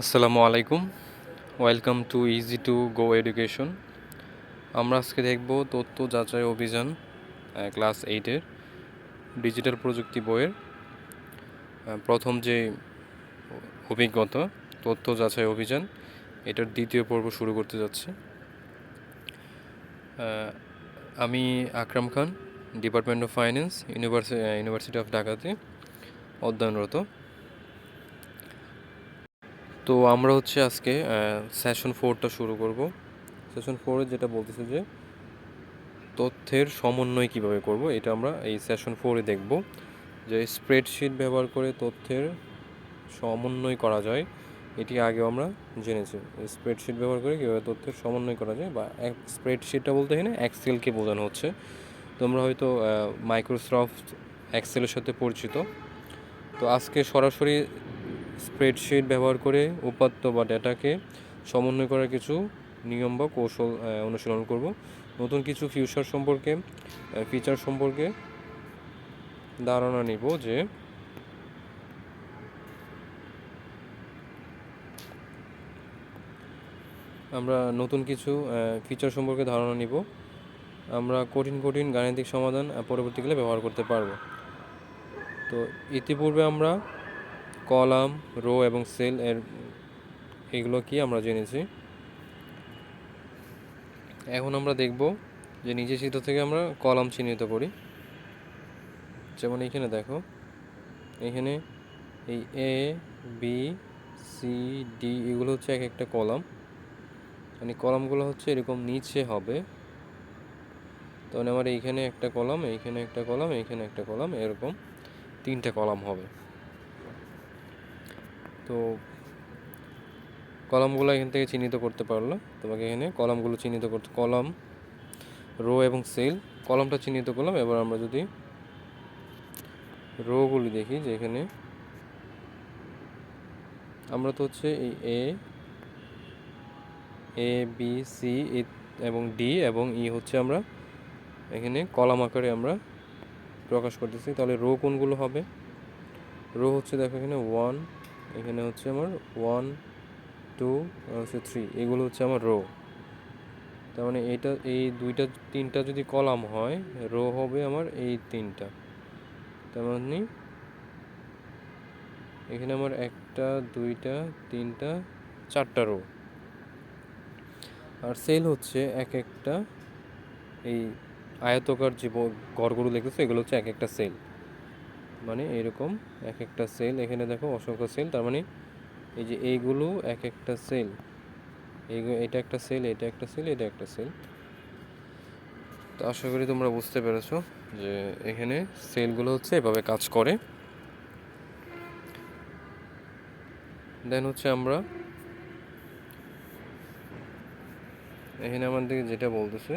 আসসালামু আলাইকুম। Welcome to easy to go education আমরা আজকে দেখব তথ্য যাচাই অভিযান ক্লাস এইটের ডিজিটাল প্রযুক্তি বইয়ের প্রথম যে অভিজ্ঞতা, তথ্য যাচাই অভিযান, এটার দ্বিতীয় পর্ব শুরু করতে যাচ্ছে। আমি Akram Khan department of finance university university of ঢাকাতে অধ্যয়নরত। তো আমরা হচ্ছে আজকে সেশন ফোরটা শুরু করব। সেশন ফোরে যেটা বলতেছে যে, তথ্যের সমন্বয় কীভাবে করব, এটা আমরা এই সেশন ফোরে দেখব। যে স্প্রেডশিট ব্যবহার করে তথ্যের সমন্বয় করা যায়, এটি আগে আমরা জেনেছি। স্প্রেডশিট ব্যবহার করে কীভাবে তথ্যের সমন্বয় করা যায় বা স্প্রেডশিটটা বলতে এখানে এক্সেলকে বোঝানো হচ্ছে। তোমরা হয়তো মাইক্রোসফট এক্সেলের সাথে পরিচিত। তো আজকে সরাসরি স্প্রেডশিট ব্যবহার করে উপাত্ত বা ডেটাকে সমন্বয় করার কিছু নিয়ম বা কৌশল অনুশীলন করব। নতুন কিছু ফিউচার সম্পর্কে ফিচার সম্পর্কে ধারণা নিব যে আমরা নতুন কিছু ফিচার সম্পর্কে ধারণা নিব। আমরা কঠিন কঠিন গাণিতিক সমাধান পরবর্তীকালে ব্যবহার করতে পারব। তো ইতিপূর্বে আমরা কলাম, রো এবং সেল এর এগুলো কি আমরা জেনেছি? এখন আমরা দেখব যে নিচের চিত্র থেকে আমরা কলাম চিহ্নিত করি। যেমন এইখানে দেখো, এখানে এই এ বি সি ডি এগুলো হচ্ছে এক একটা কলাম। মানে কলামগুলো হচ্ছে এরকম নিচে হবে। তখন আমার এইখানে একটা কলাম, এইখানে একটা কলাম, এইখানে একটা কলাম, এরকম তিনটে কলাম হবে। তো কলামগুলো এখান থেকে চিহ্নিত করতে পারল। তোমাকে এখানে কলামগুলো চিহ্নিত করতে কলাম, রো এবং সেল, কলামটা চিহ্নিত করলাম। এবার আমরা যদি রোগুলি দেখি যে এখানে আমরা তো হচ্ছে এই এ এ বি সি এবং ডি এবং ই হচ্ছে আমরা এখানে কলাম আকারে আমরা প্রকাশ করতেছি। তাহলে রো কোনগুলো হবে? রো হচ্ছে দেখো এখানে ওয়ান এখানে হচ্ছে আমার ওয়ান টু হচ্ছে থ্রি এগুলো হচ্ছে আমার রো তার মানে এইটা এই দুইটা, তিনটা যদি কলাম হয় রো হবে আমার এই তিনটা। তার মানে এখানে আমার একটা, দুইটা, তিনটা, চারটা রো আর সেল হচ্ছে এক একটা, এই আয়তকার যে ঘরগুলো দেখতেছো, এগুলো হচ্ছে এক একটা সেল মানে এরকম এক একটা সেল এখানে দেখো অসংখ্য সেল তার মানে এই যে এইগুলো এক একটা সেল এই এটা একটা সেল এটা একটা সেল এটা একটা সেল তো আশা করি তোমরা বুঝতে পেরেছ যে এখানে সেলগুলো হচ্ছে এভাবে কাজ করে। দেন হচ্ছে আমরা এখানে আমাদের যেটা বলতেছে,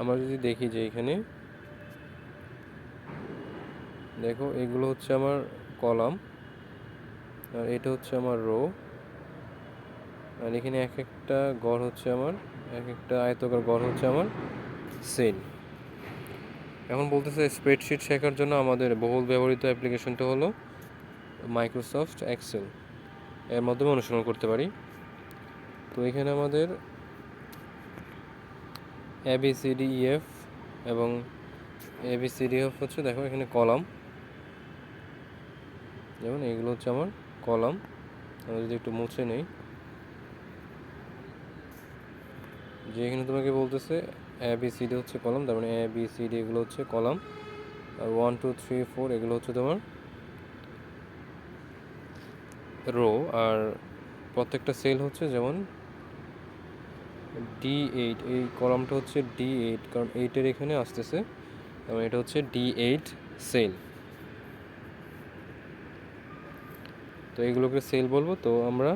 আমরা যদি দেখি যে এখানে দেখো এগুলো হচ্ছে আমার কলাম আর এটা হচ্ছে আমার রো আর এখানে এক একটা গড় হচ্ছে আমার এক একটা আয়তকার গড় হচ্ছে আমার সেল এখন বলতেছে স্প্রেডশিট শেখার জন্য আমাদের বহুল ব্যবহৃত অ্যাপ্লিকেশনটা হলো মাইক্রোসফট এক্সেল এর মাধ্যমে অনুসরণ করতে পারি। তো এখানে আমাদের এবিসিডিইএফ E, এবং এবিসিডিএফ হচ্ছে দেখো এখানে কলাম। যেমন এগুলো হচ্ছে আমার কলাম। আমি যদি একটু মুছে নেই। যে এখানে তোমাকে বলতেছে এ বি সি ডি হচ্ছে কলাম, তার মানে এ বি সি ডি এগুলো হচ্ছে কলাম। আর ওয়ান টু থ্রি ফোর এগুলো হচ্ছে তোমার রো আর প্রত্যেকটা সেল হচ্ছে যেমন ডি এইট এই কলামটা হচ্ছে ডি এইট কারণ এইটের এখানে আসতেছে। এবং এটা হচ্ছে ডি এইট সেল তো এগুলোকে সেল বলব। তো আমরা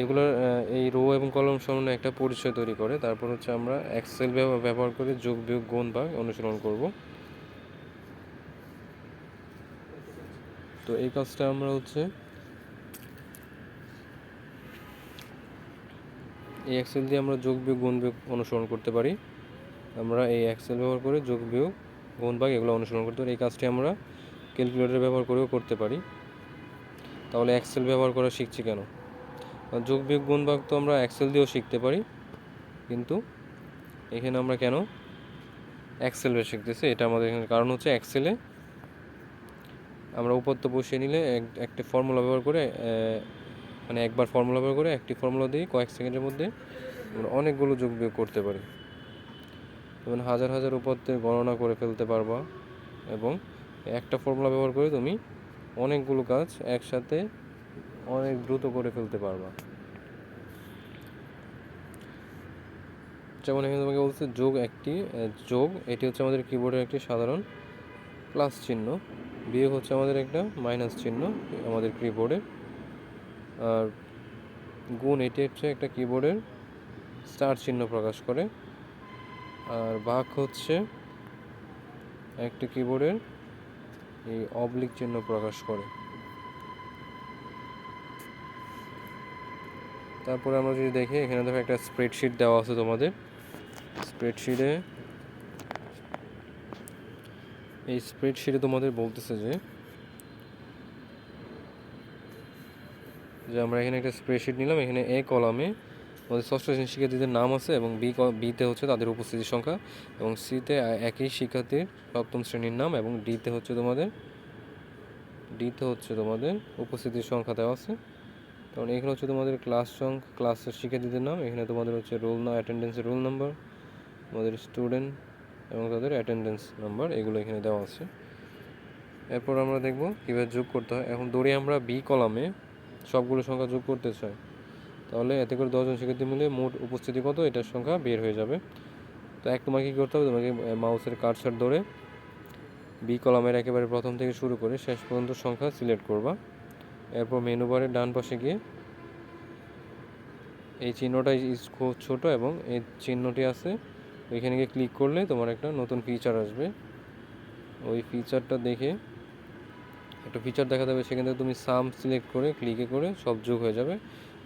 এগুলোর এই রো এবং কলম সমন্বয়ে একটা পরিচয় তৈরি করে, তারপর হচ্ছে আমরা এক্সেল ব্যবহার করে যোগ বিয়োগ গুণ ভাগ অনুশীলন করব। তো এই কাজটা আমরা হচ্ছে এই এক্সেল দিয়ে আমরা যোগ বিয়োগ গুণ বিয়োগ অনুসরণ করতে পারি। আমরা এই এক্সেল ব্যবহার করে যোগ বিয়োগ গুণ ভাগ এগুলো অনুসরণ করতে পারি। এই কাজটি আমরা ক্যালকুলেটর ব্যবহার করেও করতে পারি। তাহলে এক্সেল ব্যবহার করা শিখছি কেন? যোগ বিয়োগ গুণ ভাগ তো আমরা এক্সেল দিয়েও শিখতে পারি, কিন্তু এখানে আমরা কেন এক্সেল শিখতেছি? এটা আমাদের এখানে কারণ হচ্ছে এক্সেলে আমরা উপত্য বসিয়ে নিলে এক- একটি ফর্মুলা ব্যবহার করে মানে একবার ফর্মুলা ব্যবহার করে একটি ফর্মুলা দিয়ে কয়েক সেকেন্ডের মধ্যে আমরা অনেকগুলো যোগ বিয়োগ করতে পারি। যেমন হাজার হাজার উপাত্তের গণনা করে ফেলতে পারবা এবং একটা ফর্মুলা ব্যবহার করে তুমি অনেকগুলো কাজ একসাথে অনেক দ্রুত করে ফেলতে পারবা। যেমন এখানে তোমাকে বলছে যোগ একটি যোগ, এটি হচ্ছে আমাদের কিবোর্ডের একটি সাধারণ প্লাস চিহ্ন, বিয়োগ হচ্ছে আমাদের একটা মাইনাস চিহ্ন আমাদের কিবোর্ডে আর গুণ, এটি হচ্ছে একটা কিবোর্ডের স্টার চিহ্ন প্রকাশ করে। আর ভাগ হচ্ছে একটা কিবোর্ডের এই অবলিক চিহ্ন প্রকাশ করে। তারপরে আমরা যদি দেখি, এখানে দেখো একটা স্প্রেডশিট দেওয়া আছে তোমাদের। স্প্রেডশিটে এই স্প্রেডশিটে তোমাদের বলতেছে যে যে আমরা এখানে একটা স্প্রেডশিট নিলাম, এখানে এ কলামে আমাদের ষষ্ঠ শ্রেণির শিক্ষার্থীদের নাম আছে এবং বি বিতে হচ্ছে তাদের উপস্থিতির সংখ্যা এবং সিতে একই শিক্ষার্থীর সপ্তম শ্রেণির নাম এবং ডিতে হচ্ছে তোমাদের ডিতে হচ্ছে তোমাদের উপস্থিতির সংখ্যা দেওয়া আছে। কারণ এখানে হচ্ছে তোমাদের ক্লাস সংখ্যা ক্লাসের শিক্ষার্থীদের নাম, এখানে তোমাদের হচ্ছে রোল না অ্যাটেন্ডেন্সের রোল নাম্বার আমাদের স্টুডেন্ট এবং তাদের অ্যাটেন্ডেন্স নাম্বার এগুলো এখানে দেওয়া আছে। এরপর আমরা দেখব কীভাবে যোগ করতে হয়। এখন দৌড়ে আমরা বি কলামে সবগুলো সংখ্যা যোগ করতে চাই। তাহলে এতে করে দশজন শিক্ষার্থী মিলে মোট উপস্থিতি কত? এটার সংখ্যা বের হয়ে যাবে। তো এক তোমাকে কী করতে হবে? তোমাকে মাউসের কার্সার ধরে বি কলামের একেবারে প্রথম থেকে শুরু করে শেষ পর্যন্ত সংখ্যা সিলেক্ট করবা। এরপর মেনু বারের ডান পাশে গিয়ে এই চিহ্নটা খুব ছোট এবং এই চিহ্নটি আছে। ওইখানে গিয়ে ক্লিক করলে তোমার একটা নতুন ফিচার আসবে। ওই ফিচারটা দেখে একটা ফিচার দেখা যাবে সেখান থেকে তুমি সাম সিলেক্ট করে ক্লিকে করে সব যোগ হয়ে যাবে।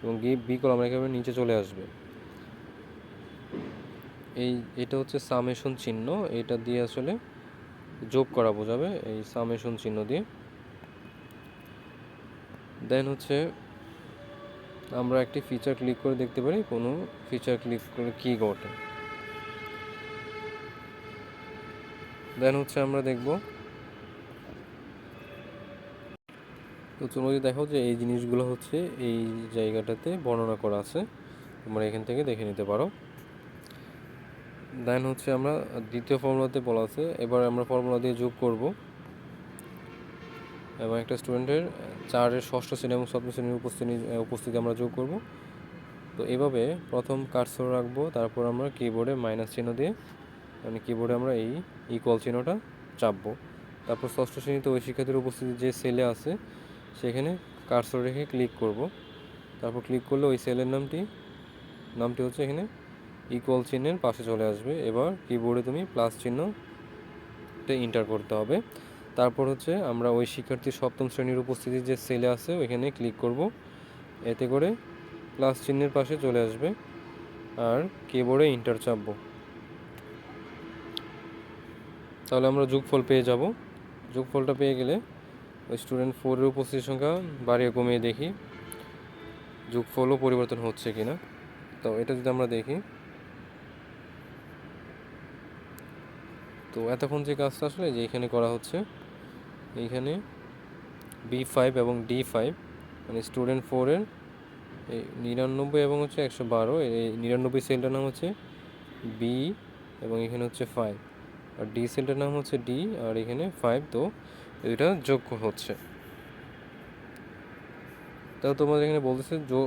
এবং বি কলাম একেবারে নিচে চলে আসবে। এই, এটা হচ্ছে সামেশন চিহ্ন। এটা দিয়ে আসলে যোগ করা বোঝাবে এই সামেশন চিহ্ন দিয়ে। দেন হচ্ছে আমরা একটি ফিচার ক্লিক করে দেখতে পারি। কোনো ফিচার ক্লিক করে কী ঘটে? দেন হচ্ছে আমরা দেখব তো তুমি যদি দেখো যে এই জিনিসগুলো হচ্ছে এই জায়গাটাতে বর্ণনা করা আছে। তোমরা এখান থেকে দেখে নিতে পারো। দেন হচ্ছে আমরা দ্বিতীয় ফর্মুলাতে বলা আছে। এবার আমরা ফর্মুলা দিয়ে যোগ করব। এবং একটা স্টুডেন্টের চারের ষষ্ঠ শ্রেণি এবং সপ্তম শ্রেণির উপস্থিতি উপস্থিতি আমরা যোগ করব। তো এভাবে প্রথম কার্সর রাখব, তারপর আমরা কিবোর্ডে মাইনাস চিহ্ন দিয়ে মানে কিবোর্ডে আমরা এই ইকুয়াল চিহ্নটা চাপবো। তারপর ষষ্ঠ শ্রেণীতে ওই শিক্ষার্থীর উপস্থিতি যে সেলে আছে সেখানে কার্সর রেখে ক্লিক করব। তারপর ক্লিক করলে ওই সেলের নামটি নামটি হচ্ছে এখানে ইকুয়াল চিহ্নের পাশে চলে আসবে। এবার কিবোর্ডে তুমি প্লাস চিহ্নটা ইন্টার করতে হবে। তারপর হচ্ছে আমরা ওই শিক্ষার্থীর সপ্তম শ্রেণির উপস্থিতি যে সেলে আছে, ওইখানে ক্লিক করব। এতে করে প্লাস চিহ্নের পাশে চলে আসবে আর কিবোর্ডে ইন্টার চাপবো। তাহলে আমরা যোগফল পেয়ে যাব। যোগফলটা পেয়ে গেলে স্টুডেন্ট ফোরের উপস্থিতির সংখ্যা বাড়িয়ে কমিয়ে দেখি। যোগফলও পরিবর্তন হচ্ছে কি না তো এটা যদি আমরা দেখি। তো এতক্ষণ যে কাজটা আসলে যে এখানে করা হচ্ছে, এইখানে বি ফাইভ এবং ডি ফাইভ মানে স্টুডেন্ট ফোরের এই নিরানব্বই এবং হচ্ছে একশো বারো এই নিরানব্বই সেলটার নাম হচ্ছে বি এবং এখানে হচ্ছে ফাইভ আর ডি সেলটার নাম হচ্ছে ডি আর এখানে ফাইভ তো এটা যোগ হচ্ছে। তাও তোমাদের এখানে বলতেছে যোগ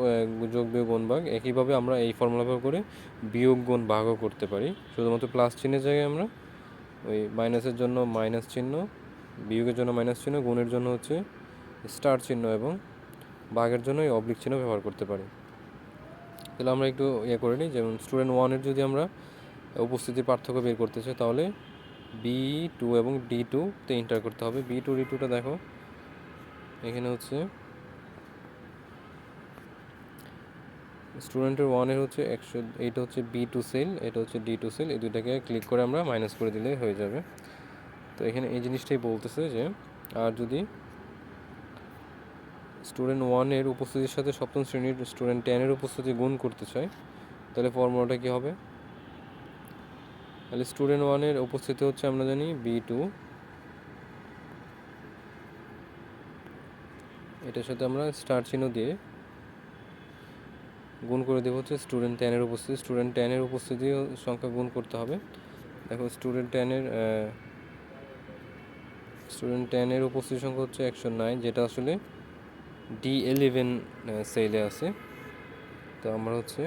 যোগ বিয়োগ গুণ ভাগ, একইভাবে আমরা এই ফর্মুলা ব্যবহার করে বিয়োগ গুণ ভাগও করতে পারি। শুধুমাত্র প্লাস চিহ্নের জায়গায় আমরা ওই মাইনাসের জন্য মাইনাস চিহ্ন, বিয়োগের জন্য মাইনাস চিহ্ন, গুণের জন্য হচ্ছে স্টার চিহ্ন এবং ভাগের জন্য এই অবলিক চিহ্ন ব্যবহার করতে পারি। তাহলে আমরা একটু ইয়ে করে নিই, যেমন স্টুডেন্ট ওয়ানের যদি আমরা উপস্থিতির পার্থক্য বের করতে চাই, তাহলে বি টু এবং ডি টুতে ইন্টার করতে হবে। বি টু, ডি টুটা দেখো। এখানে হচ্ছে স্টুডেন্টের ওয়ানের হচ্ছে একশো, এইটা হচ্ছে বি টু সেল এটা হচ্ছে ডি টু সেল এই দুটাকে ক্লিক করে আমরা মাইনাস করে দিলে হয়ে যাবে। তো এখানে এই জিনিসটাই বলতেছে যে, আর যদি স্টুডেন্ট ওয়ানের উপস্থিতির সাথে সপ্তম শ্রেণির স্টুডেন্ট টেনের উপস্থিতি গুণ করতে চাই তাহলে ফর্মুলাটা কী হবে? তাহলে স্টুডেন্ট ওয়ানের উপস্থিতি হচ্ছে আমরা জানি বি টু এটার সাথে আমরা স্টার চিহ্ন দিয়ে গুণ করে দেবো হচ্ছে স্টুডেন্ট টেনের উপস্থিতি। স্টুডেন্ট টেনের উপস্থিতি সংখ্যা গুণ করতে হবে। দেখো স্টুডেন্ট টেনের স্টুডেন্ট টেনের উপস্থিতি সংখ্যা হচ্ছে একশো নাইন যেটা আসলে ডি ইলেভেন সেলে আছে। তো আমরা হচ্ছে,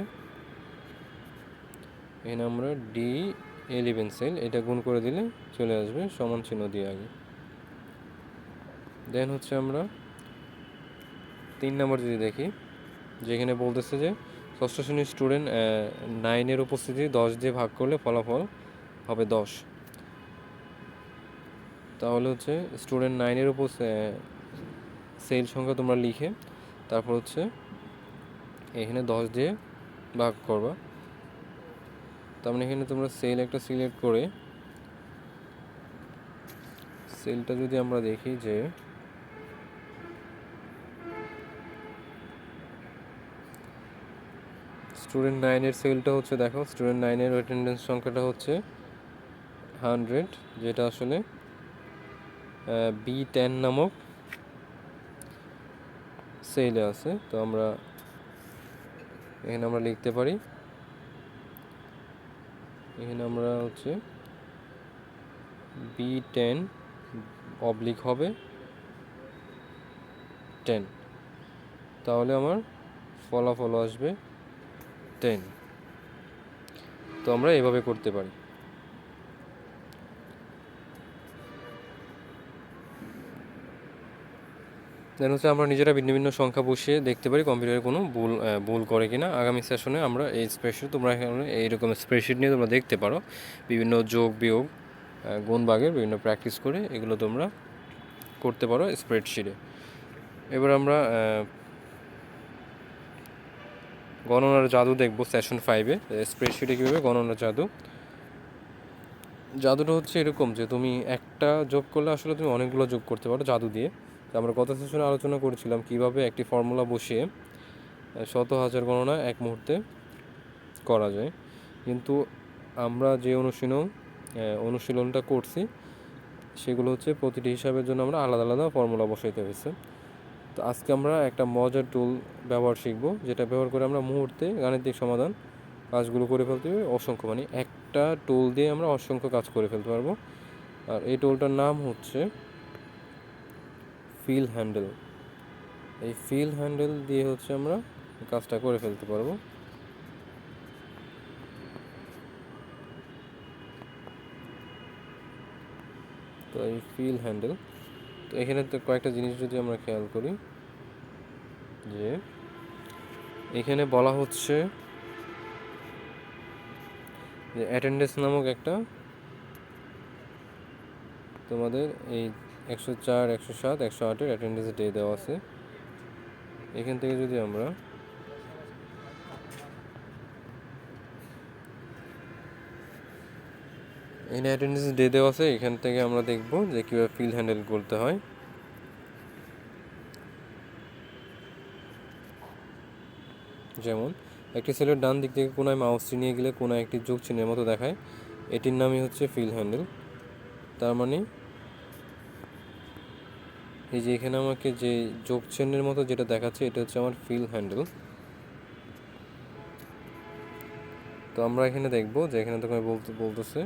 এখানে আমরা ডি ইলেভেন সেল এটা গুণ করে দিলে চলে আসবে সমান চিহ্ন দিয়ে আগে। দেন হচ্ছে আমরা তিন নম্বর যদি দেখি, যেখানে বলতেছে যে ষষ্ঠ শ্রেণির স্টুডেন্ট নাইনের উপস্থিতি দশ দিয়ে ভাগ করলে ফলাফল হবে দশ। তাহলে হচ্ছে স্টুডেন্ট নাইনের উপর সেল সংখ্যা তোমরা লিখে তারপর হচ্ছে এখানে দশ দিয়ে ভাগ করবা। তার মানে এখানে তোমরা সেল একটা সিলেক্ট করে সেলটা যদি আমরা দেখি যে স্টুডেন্ট নাইনের সেলটা হচ্ছে, দেখো স্টুডেন্ট নাইনের অ্যাটেন্ডেন্স সংখ্যাটা হচ্ছে হান্ড্রেড যেটা আসলে বি টেন নামক সেলে আছে। তো আমরা এখানে আমরা লিখতে পারি এখানে আমরা হচ্ছে বি টেন অবলিক হবে টেন তাহলে আমার ফলাফল আসবে টেন তো আমরা এভাবে করতে পারি। দেন হচ্ছে আমরা নিজেরা ভিন্ন ভিন্ন সংখ্যা বসিয়ে দেখতে পারি কম্পিউটারে কোনো ভুল ভুল করে কি না আগামী সেশনে আমরা এই স্প্রেডশিট তোমরা এইরকম স্প্রেডশিট নিয়ে তোমরা দেখতে পারো। বিভিন্ন যোগ বিয়োগ আহ, গুণ ভাগের বিভিন্ন প্র্যাকটিস করে এগুলো তোমরা করতে পারো স্প্রেডশিটে এবার আমরা গণনার জাদু দেখব সেশন ফাইভে স্প্রেডশিটে কীভাবে গণনার জাদু জাদুটা হচ্ছে এরকম যে তুমি একটা যোগ করলে আসলে তুমি অনেকগুলো যোগ করতে পারো জাদু দিয়ে। তো আমরা গত সেশনে আলোচনা করেছিলাম কীভাবে একটি ফর্মুলা বসিয়ে শত হাজার গণনা এক মুহূর্তে করা যায়। কিন্তু আমরা যে অনুশীলন অনুশীলনটা করছি, সেগুলো হচ্ছে প্রতিটি হিসাবের জন্য আমরা আলাদা আলাদা ফর্মুলা বসাইতে হয়েছে। তো আজকে আমরা একটা মজার টুল ব্যবহার শিখব, যেটা ব্যবহার করে আমরা মুহূর্তে গাণিতিক সমাধান কাজগুলো করে ফেলতে পারি। অসংখ্য মানে একটা টোল দিয়ে আমরা অসংখ্য কাজ করে ফেলতে পারব। আর এই টোলটার নাম হচ্ছে ফিল হ্যান্ডেল এই ফিল হ্যান্ডেল দিয়ে হচ্ছে আমরা কাজটা করে ফেলতে পারব। তো এই ফিল হ্যান্ডেল তো এখানে তো কয়েকটা জিনিস যদি আমরা খেয়াল করি, যে এখানে বলা হচ্ছে যে অ্যাটেন্ডেন্স নামক একটা তোমাদের এই একশো চার, একশো সাত, একশো আটের অ্যাটেন্ডেন্স ডে দেওয়া আছে। এখান থেকে যদি আমরা এখানে অ্যাটেন্ডেন্স ডে দেওয়া আছে, এখান থেকে আমরা দেখব যে কীভাবে ফিল হ্যান্ডেল করতে হয়। যেমন একটি সেলের ডান দিক থেকে কোনায় মাউসটি নিয়ে গেলে কোনায় একটি যোগ চিহ্নের মতো দেখায়। এটির নামই হচ্ছে ফিল হ্যান্ডেল তার মানে এই যে এখানে আমাকে যে যোগ চিহ্নের মতো যেটা দেখাচ্ছে, এটা হচ্ছে আমার ফিল হ্যান্ডেল তো আমরা এখানে দেখব যে এখানে তোকে বলতে, বলতেছে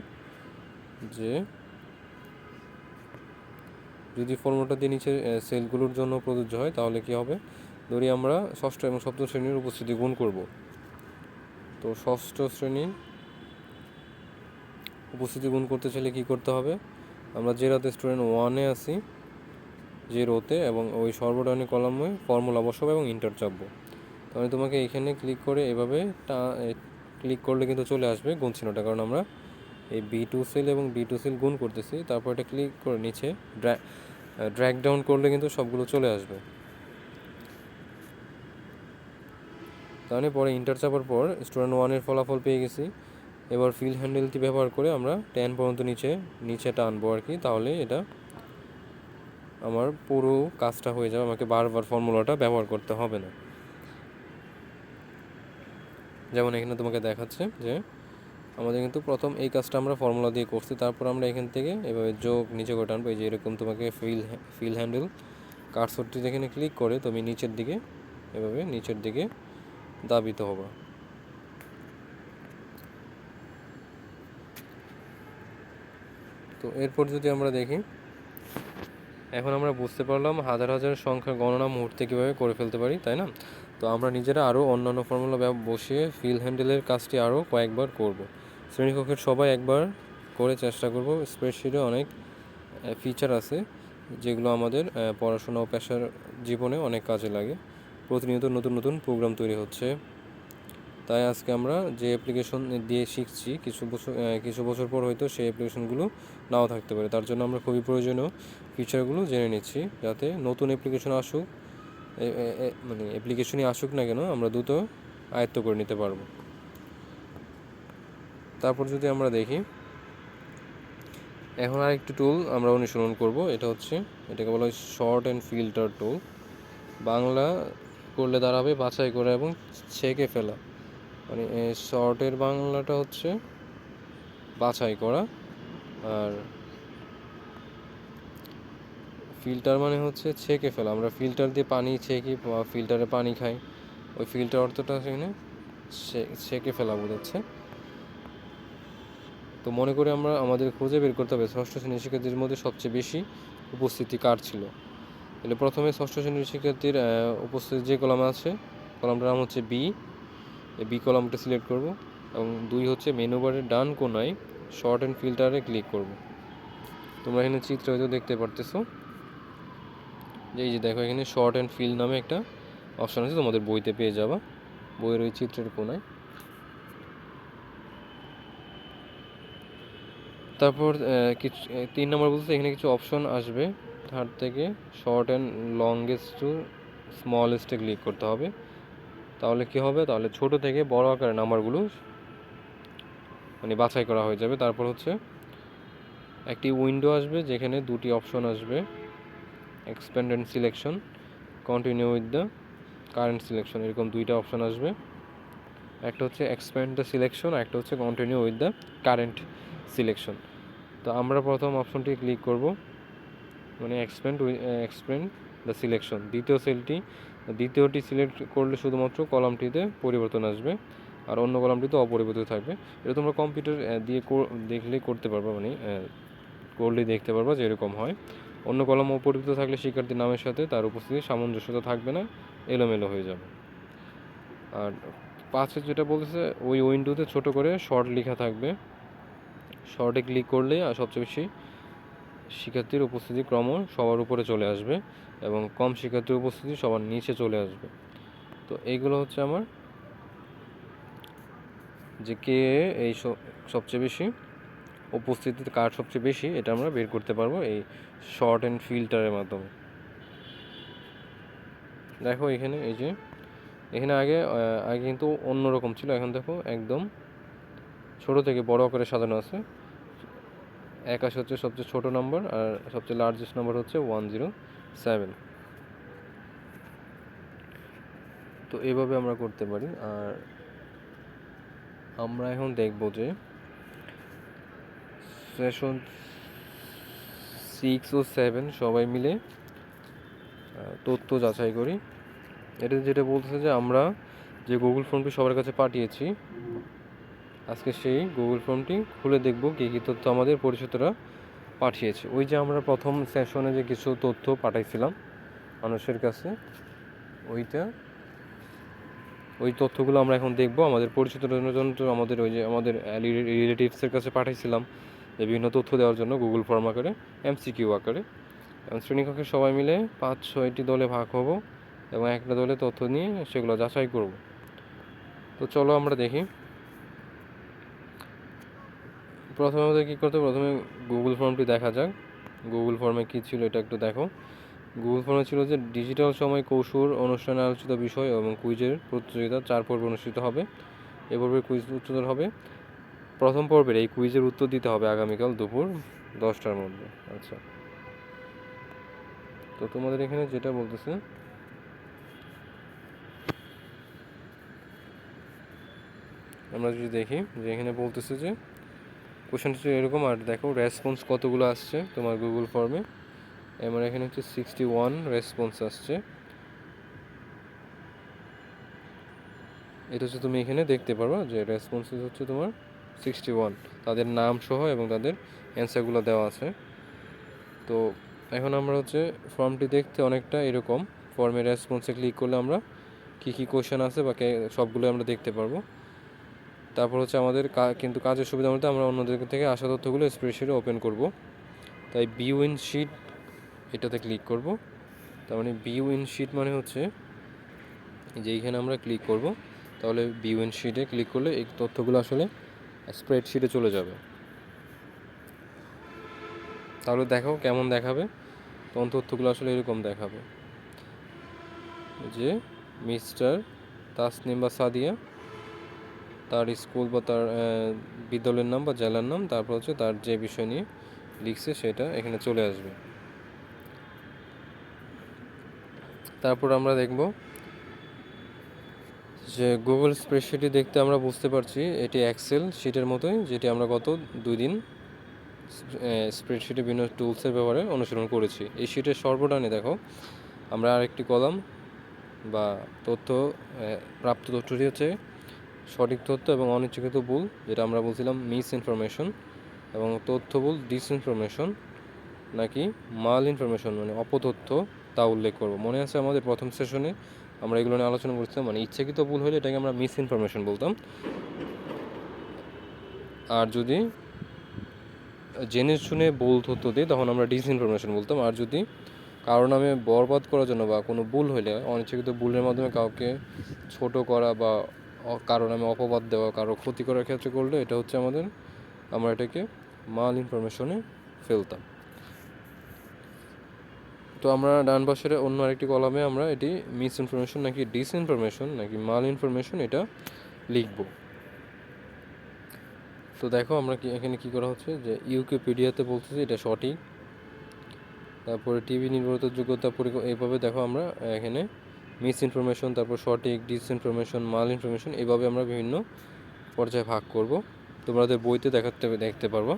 যে, যদি ফর্মুলাটা দিয়ে নিচে সেলগুলোর জন্য প্রযোজ্য হয়, তাহলে কি হবে? ধরি আমরা ষষ্ঠ এবং সপ্তম শ্রেণির উপস্থিতি গুণ করব। তো ষষ্ঠ শ্রেণির উপস্থিতি গুণ করতে চাইলে কি করতে হবে? আমরা যে রাতে স্টুডেন্ট ওয়ানে আছি, যে রোতে এবং ওই সর্বডানি কলামে ফর্মুলা বসাবো এবং ইন্টার চাপবো। তাহলে তোমাকে এখানে ক্লিক করে এভাবে টা ক্লিক করলে কিন্তু চলে আসবে গুণ চিহ্নটা। কারণ আমরা এই বি টু সেল এবং বি টু সেল গুণ করতেছি, তারপর এটা ক্লিক করে নিচে ড্র্যাগ ডাউন করলে কিন্তু সবগুলো চলে আসবে। তাহলে পরে ইন্টার চাপার পর স্টুডেন্ট ওয়ানের ফলাফল পেয়ে গেছি। এবার ফিল হ্যান্ডেলটি ব্যবহার করে আমরা টেন পর্যন্ত নিচে নিচে টানবো আর কি। তাহলে এটা আমার পুরো কাজটা হয়ে যাবে। আমাকে বারবার ফর্মুলাটা ব্যবহার করতে হবে না। যেমন এখানে তোমাকে দেখাচ্ছে যে আমাদের কিন্তু প্রথম এই কাজটা আমরা ফর্মুলা দিয়ে করছি। তারপর আমরা এখান থেকে এভাবে যোগ, নিচে করে টানবো এই যে এরকম তোমাকে ফিল ফিল হ্যান্ডেল কার্সরটি যেখানে ক্লিক করে, তুমি নিচের দিকে, এভাবে নিচের দিকে দাবিত হবা। তো এরপর যদি আমরা দেখি, এখন আমরা বুঝতে পারলাম হাজার হাজার সংখ্যার গণনা মুহূর্তে কীভাবে করে ফেলতে পারি, তাই না? তো আমরা নিজেরা আরও অন্যান্য ফর্মুলা বসিয়ে ফিল হ্যান্ডেলের কাজটি আরও কয়েকবার করব। শ্রেণীকক্ষের সবাই একবার করে চেষ্টা করব। স্প্রেডশিটে অনেক ফিচার আছে যেগুলো আমাদের পড়াশোনা ও পেশার জীবনে অনেক কাজে লাগে। প্রতিনিয়ত নতুন নতুন প্রোগ্রাম তৈরি হচ্ছে। তাই আজকে আমরা যে অ্যাপ্লিকেশন দিয়ে শিখছি, কিছু বছর কিছু বছর পর হয়তো সেই অ্যাপ্লিকেশনগুলো নাও থাকতে পারে। তার জন্য আমরা খুবই প্রয়োজনীয় ফিচারগুলো জেনে নিচ্ছি, যাতে নতুন অ্যাপ্লিকেশন আসুক মানে অ্যাপ্লিকেশনই আসুক না কেন, আমরা দ্রুত আয়ত্ত করে নিতে পারব। তারপর যদি আমরা দেখি, এখন আরেকটি টুল আমরা অনুসরণ করব, এটা হচ্ছে, এটাকে বলা হয় sort and filter tool Bangla করলে দাঁড়াবে, বাছাই করা এবং ছেঁকে ফেলা। মানে শর্টের বাংলাটা হচ্ছে বাছাই করা আর ফিল্টার মানে হচ্ছে ছেঁকে ফেলা। আমরা ফিল্টার দিয়ে পানি ছেঁকি ফিল্টারে পানি খাই। ওই ফিল্টার অর্থটা সেখানে ছেঁকে ফেলা বোঝাচ্ছে। তো মনে করে আমরা আমাদের খুঁজে বের করতে হবে। ষষ্ঠ শ্রেণির শিক্ষার্থীদের মধ্যে সবচেয়ে বেশি উপস্থিতি কার ছিল? তাহলে প্রথমে ষষ্ঠ শ্রেণির শিক্ষার্থীর উপস্থিত যে কলাম আছে, কলামটার নাম হচ্ছে বি। এই বি কলামটা সিলেক্ট করব এবং দুই হচ্ছে মেনু বারের ডান কোনায় শর্ট অ্যান্ড ফিল্টারে ক্লিক করব। তোমরা এখানে চিত্র হয়তো দেখতে পারতেছো। যে এই যে দেখো, এখানে শর্ট অ্যান্ড ফিল নামে একটা অপশন আছে, তোমাদের বইতে পেয়ে যাবা। বইয়ের ওই চিত্রের কোনায়। তারপর কিছু তিন নম্বর বলতে এখানে কিছু অপশন আসবে। থার্ড থেকে শর্ট অ্যান্ড লংগেস্ট টু স্মলেস্টে ক্লিক করতে হবে। তাহলে কি হবে? তাহলে ছোট থেকে বড় আকারের নাম্বারগুলো মানে বাছাই করা হয়ে যাবে। তারপর হচ্ছে একটি উইন্ডো আসবে যেখানে দুটি অপশন আসবে। Expand and selection continue with the current selection এরকম দুইটা অপশন আসবে। একটা হচ্ছে এক্সপ্যান্ড দ্য সিলেকশন একটা হচ্ছে continue with the current selection তো আমরা প্রথম অপশনটি ক্লিক করব। মানে এক্সপ্যান্ড এক্সপ্যান্ড দ্য সিলেকশন দ্বিতীয় সেলটি দ্বিতীয়টি সিলেক্ট করলে শুধুমাত্র কলামটিতে পরিবর্তন আসবে আর অন্য কলামটিতে অপরিবর্তিত থাকবে। এটা তোমরা কম্পিউটার দিয়ে কর- দেখলেই করতে পারবা মানে আহ, করলেই দেখতে পারবা যে এরকম হয়। অন্য কলম অপরিবর্তিত থাকলে শিক্ষার্থীর নামের সাথে তার উপস্থিতি সামঞ্জস্যতা থাকবে না এলোমেলো হয়ে যাবে। আর পাশে যেটা বলতেছে ওই উইন্ডোতে ছোট করে শর্ট লেখা থাকবে। শর্টে ক্লিক করলে আর সবচেয়ে বেশি শিক্ষার্থীর উপস্থিতি ক্রম সবার উপরে চলে আসবে এবং কম শিক্ষার্থীর উপস্থিতি সবার নিচে চলে আসবে। তো এইগুলো হচ্ছে আমার যে কে এই সবচেয়ে বেশি উপস্থিতিতে কার সবচেয়ে বেশি এটা আমরা বের করতে পারব এই শর্ট অ্যান্ড ফিল্টারের মাধ্যমে। দেখো এখানে এই যে, এখানে আগে আগে কিন্তু অন্যরকম ছিল, এখন দেখো একদম ছোট থেকে বড় আকারে সাজানো আছে। একাশ হচ্ছে সবচেয়ে ছোট নম্বর আর সবচেয়ে লার্জেস্ট নম্বর হচ্ছে ওয়ান জিরো সেভেন তো এভাবে আমরা করতে পারি আর আমরা এখন দেখব যে সেশন সিক্স ও সেভেন সবাই মিলে তথ্য যাচাই করি। এটা যেটা বলতেছে যে আমরা যে গুগল ফর্মটি সবার কাছে পাঠিয়েছি আজকে সেই গুগল ফর্মটি খুলে দেখব কী কী তথ্য আমাদের পরিচিতরা পাঠিয়েছে। ওই যে আমরা প্রথম সেশনে যে কিছু তথ্য পাঠাইছিলাম মানুষের কাছে, ওইটা, ওই তথ্যগুলো আমরা এখন দেখব। আমাদের পরিচিত আমাদের ওই যে আমাদের রিলেটিভসের কাছে পাঠাইছিলাম যে বিভিন্ন তথ্য দেওয়ার জন্য গুগল ফর্ম আকারে এমসিকিউ আকারে। শ্রেণীকক্ষে সবাই মিলে পাঁচ, ছয়টি দলে ভাগ হব এবং একটা দলে তথ্য নিয়ে সেগুলো যাচাই করব। তো চলো আমরা দেখি। প্রথমে আমাদের কী করতে? প্রথমে গুগল ফর্মটি দেখা যাক। গুগল ফর্মে কী ছিল এটা একটু দেখো। গুগল ফর্মে ছিল যে ডিজিটাল সময় কৌশল, অনুষ্ঠানে আলোচিত বিষয় এবং কুইজের প্রতিযোগিতা চার পর্ব অনুষ্ঠিত হবে। এ পর্বের কুইজ উত্তর হবে। প্রথম পর্বের এই কুইজের উত্তর দিতে হবে আগামীকাল দুপুর দশটার মধ্যে। আচ্ছা। তো তোমাদের এখানে যেটা বলতেছে, আমরা যদি দেখি যে এখানে বলতেছে যে কোশ্চেনটা এরকম, আর দেখো রেসপন্স কতগুলো আসছে তোমার গুগল ফর্মে আমার এখানে হচ্ছে সিক্সটি ওয়ান রেসপন্স আসছে। এটা হচ্ছে তুমি এখানে দেখতে পারো যে রেসপন্সেস হচ্ছে তোমার সিক্সটি ওয়ান তাদের নাম সহ এবং তাদের অ্যান্সারগুলো দেওয়া আছে। তো এখন আমরা হচ্ছে ফর্মটি দেখতে অনেকটা এরকম। ফর্মের রেসপন্সে ক্লিক করলে আমরা কী কী কোশ্চেন আছে বা সবগুলো আমরা দেখতে পারব। তারপর হচ্ছে আমাদের কিন্তু কাজের সুবিধা মতো আমরা অন্যদের থেকে আসা তথ্যগুলো স্প্রেডশিটে ওপেন করব। তাই বিউ ইন শিট এটাতে ক্লিক করব। তার মানে বিউ ইন শিট মানে হচ্ছে যে এইখানে আমরা ক্লিক করব। তাহলে বিউ ইন শিটে ক্লিক করলে এই তথ্যগুলো আসলে স্প্রেডশিটে চলে যাবে। তাহলে দেখো কেমন দেখাবে? তখন তথ্যগুলো আসলে এরকম দেখাবে। যে মিস্টার তাসনিম বা সাদিয়া তার স্কুল বা তার বিদ্যালয়ের নাম বা জেলার নাম, তারপর হচ্ছে তার যে বিষয় নিয়ে লিখছে সেটা এখানে চলে আসবে। তারপর আমরা দেখব যে গুগল স্প্রেডশিটে দেখতে আমরা বুঝতে পারছি, এটি এক্সেল শিটের মতোই, যেটি আমরা গত দুই দিন স্প্রেডশিটে বিভিন্ন টুলসের ব্যবহারে অনুসরণ করেছি। এই শিটের সর্বডানে দেখো, আমরা আরেকটি কলাম বা তথ্য প্রাপ্ত তথ্যটি হচ্ছে সঠিক তথ্য এবং অনিচ্ছাকৃত ভুল, যেটা আমরা বলছিলাম মিস ইনফরমেশন এবং তথ্য ভুল ডিসইনফরমেশন নাকি মাল ইনফরমেশন মানে অপতথ্য, তা উল্লেখ করব। মনে আছে আমাদের প্রথম সেশনে আমরা এগুলো নিয়ে আলোচনা করছিলাম মানে ইচ্ছাকৃত ভুল হলে এটাকে আমরা মিস ইনফরমেশন বলতাম। আর যদি জেনে শুনে ভুল তথ্য দিই, তখন আমরা ডিসইনফরমেশন বলতাম। আর যদি কারও নামে বরবাদ করার জন্য বা কোনো ভুল হলে, অনিচ্ছাকৃত ভুলের মাধ্যমে কাউকে ছোট করা বা কারও নামে অপবাদ দেওয়া, কারও ক্ষতি করার ক্ষেত্রে করলে এটা হচ্ছে আমাদের, আমরা এটাকে মাল ইনফরমেশনে ফেলতাম। তো আমরা ডান পাশের অন্য আরেকটি কলামে আমরা এটি মিস ইনফরমেশন নাকি ডিস ইনফরমেশন নাকি মাল ইনফরমেশন এটা লিখব। তো দেখো আমরা কি এখানে কি করা হচ্ছে যে ইউকিপিডিয়াতে বলতেছি এটা সঠিক। তারপরে টিভি নির্ভরতার যোগ্যতা এইভাবে দেখো আমরা এখানে মিস ইনফরমেশন তারপর সঠিক ডিস ইনফরমেশন মাল ইনফরমেশন এইভাবে আমরা বিভিন্ন পর্যায়ে ভাগ করব। তোমাদের বইতে দেখাতে, দেখতে পারব।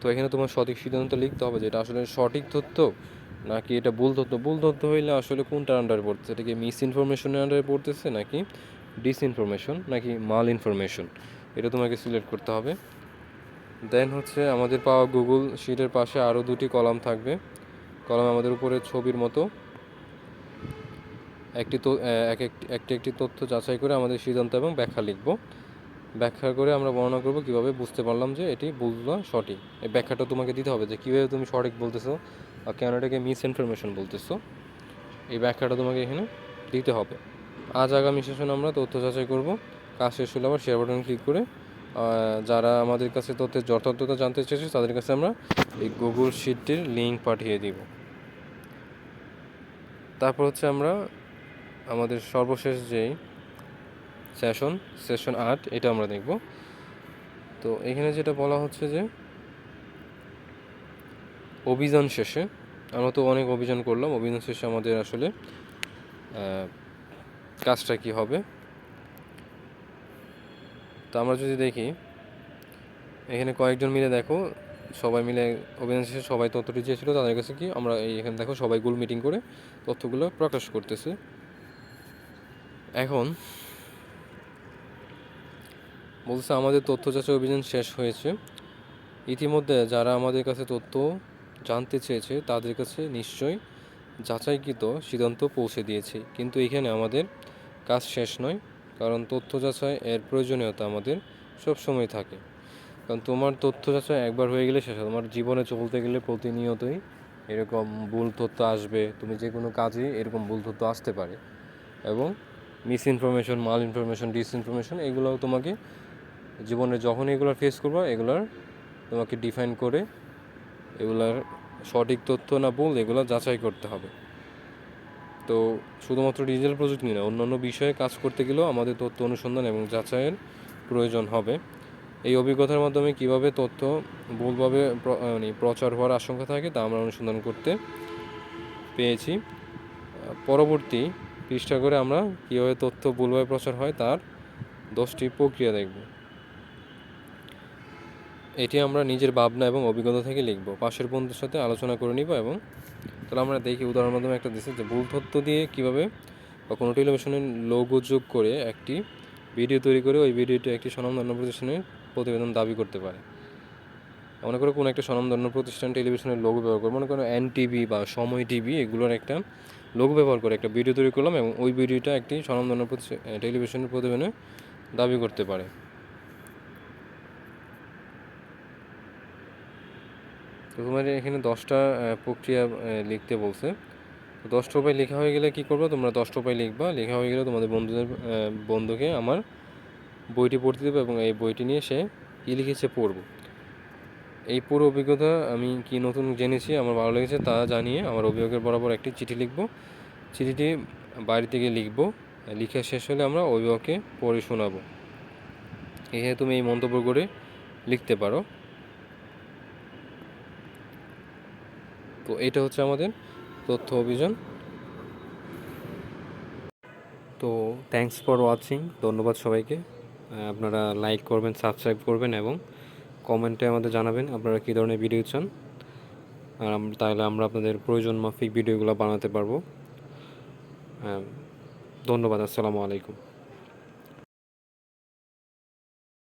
তো এখানে তোমার সঠিক সিদ্ধান্ত লিখতে হবে যে এটা আসলে সঠিক তথ্য নাকি এটা ভুল তথ্য? ভুল তথ্য হইলে আসলে কোনটার আন্ডারে পড়তেছে? এটা কি মিস ইনফরমেশনের আন্ডারে পড়তেছে নাকি ডিস ইনফরমেশন নাকি মাল ইনফরমেশন এটা তোমাকে সিলেক্ট করতে হবে। দেন হচ্ছে আমাদের পাওয়া গুগল শিটের পাশে আরও দুটি কলাম থাকবে। কলাম আমাদের উপরে ছবির মতো। একটি এক একটি একটি একটি তথ্য যাচাই করে আমাদের সিদ্ধান্ত এবং ব্যাখ্যা লিখব। ব্যাখ্যা করে আমরা বর্ণনা করব কীভাবে বুঝতে পারলাম যে এটি বুঝলা সঠিক। এই ব্যাখ্যাটা তোমাকে দিতে হবে যে কীভাবে তুমি সঠিক বলতেছো আর কেন এটাকে মিস ইনফরমেশন বলতেছো। এই ব্যাখ্যাটা তোমাকে এখানে দিতে হবে। আজ আগামী সেশনে আমরা তথ্য যাচাই করব। কাজ শেষ হলে আবার শেয়ার বাটন ক্লিক করে যারা আমাদের কাছে তথ্যের যথার্থতা জানতে চেয়েছে তাদের কাছে আমরা এই গুগল শিটটির লিঙ্ক পাঠিয়ে দিব। তারপর হচ্ছে আমরা আমাদের সর্বশেষ যেই সেশন সেশন আট, এটা আমরা দেখব। তো এখানে যেটা বলা হচ্ছে যে, অভিযান শেষে, আমরা তো অনেক অভিযান করলাম, অভিযান শেষে আমাদের আসলে কাজটা কি হবে? তো আমরা যদি দেখি, এখানে কয়েকজন মিলে দেখো, সবাই মিলে অভিযান শেষে সবাই তথ্যটি চেয়েছিল, তাদের কাছে কি আমরা এখানে দেখো সবাই গোল মিটিং করে তথ্যগুলো প্রকাশ করতেছে। এখন বলছে, আমাদের তথ্য যাচাই অভিযান শেষ হয়েছে। ইতিমধ্যে যারা আমাদের কাছে তথ্য জানতে চেয়েছে, তাদের কাছে নিশ্চয়ই যাচাইকৃত সিদ্ধান্ত পৌঁছে দিয়েছি। কিন্তু এখানে আমাদের কাজ শেষ নয়, কারণ তথ্য যাচাই এর প্রয়োজনীয়তা আমাদের সব সময় থাকে। কারণ তোমার তথ্য যাচাই একবার হয়ে গেলে শেষ। তোমার জীবনে চলতে গেলে প্রতিনিয়তই এরকম ভুল তথ্য আসবে। তুমি যে কোনো কাজে এরকম ভুল তথ্য আসতে পারে। এবং misinformation malinformation disinformation এগুলোও তোমাকে জীবনে যখন এগুলো ফেস করবা, এগুলার তোমাকে ডিফাইন করে এগুলার সঠিক তথ্য না ভুল এগুলো যাচাই করতে হবে। তো শুধুমাত্র ডিজিটাল প্রযুক্তি না, অন্যান্য বিষয়ে কাজ করতে গেলেও আমাদের তথ্য অনুসন্ধান এবং যাচাইয়ের প্রয়োজন হবে। এই অভিজ্ঞতার মাধ্যমে কীভাবে তথ্য ভুলভাবে মানে প্রচার হওয়ার আশঙ্কা থাকে তা আমরা অনুসন্ধান করতে পেয়েছি। পরবর্তী পৃষ্ঠা করে আমরা কীভাবে তথ্য ভুলভাবে প্রচার হয় তার দশটি প্রক্রিয়া দেখব। এটি আমরা নিজের ভাবনা এবং অভিজ্ঞতা থেকে লিখব। পাশের বন্ধুর সাথে আলোচনা করে নিব এবং তাহলে আমরা দেখি উদাহরণের মাধ্যমে একটা দিচ্ছি যে ভুল তথ্য দিয়ে কীভাবে বা কোনো টেলিভিশনের লোগো যোগ করে একটি ভিডিও তৈরি করে ওই ভিডিওটি একটি স্বনামধন্য প্রতিষ্ঠানের প্রতিবেদন দাবি করতে পারে। মনে করো কোনো একটা স্বনামধন্য প্রতিষ্ঠান টেলিভিশনের লোগো ব্যবহার করে, মনে করো এন টিভি বা সময় টিভি এগুলোর একটা লোগো ব্যবহার করে একটা ভিডিও তৈরি করলাম এবং ওই ভিডিওটা একটি স্বনামধন্য টেলিভিশনের প্রতিবেদনে দাবি করতে পারে। তো তোমার এখানে দশটা প্রক্রিয়া লিখতে বলছে। দশটা উপায় লেখা হয়ে গেলে কী করব? তোমরা দশটা উপায় লিখবা। লেখা হয়ে গেলে তোমাদের বন্ধুদের বন্ধুকে আমার বইটি পড়তে দেবে এবং এই বইটি নিয়ে সে কী লিখেছে পড়ব। এই পুরো অভিজ্ঞতা আমি কি নতুন জেনেছি আমার ভালো লেগেছে তা জানিয়ে আমার অভিভাবকের বরাবর একটি চিঠি লিখব। চিঠিটি বাড়ি থেকে লিখব। লিখে শেষ হলে আমরা অভিভাবককে পড়ে শোনাবো। এখানে তুমি এই মন্তব্য করে লিখতে পারো। তো এটা হচ্ছে আমাদের তথ্য অভিযান। তো থ্যাংকস ফর ওয়াচিং ধন্যবাদ সবাইকে। আপনারা লাইক করবেন সাবস্ক্রাইব করবেন এবং কমেন্টে আমাদের জানাবেন আপনারা কী ধরনের ভিডিও চান। আর তাহলে আমরা আপনাদের প্রয়োজন মাফিক ভিডিওগুলো বানাতে পারব। ধন্যবাদ, আসসালামু আলাইকুম।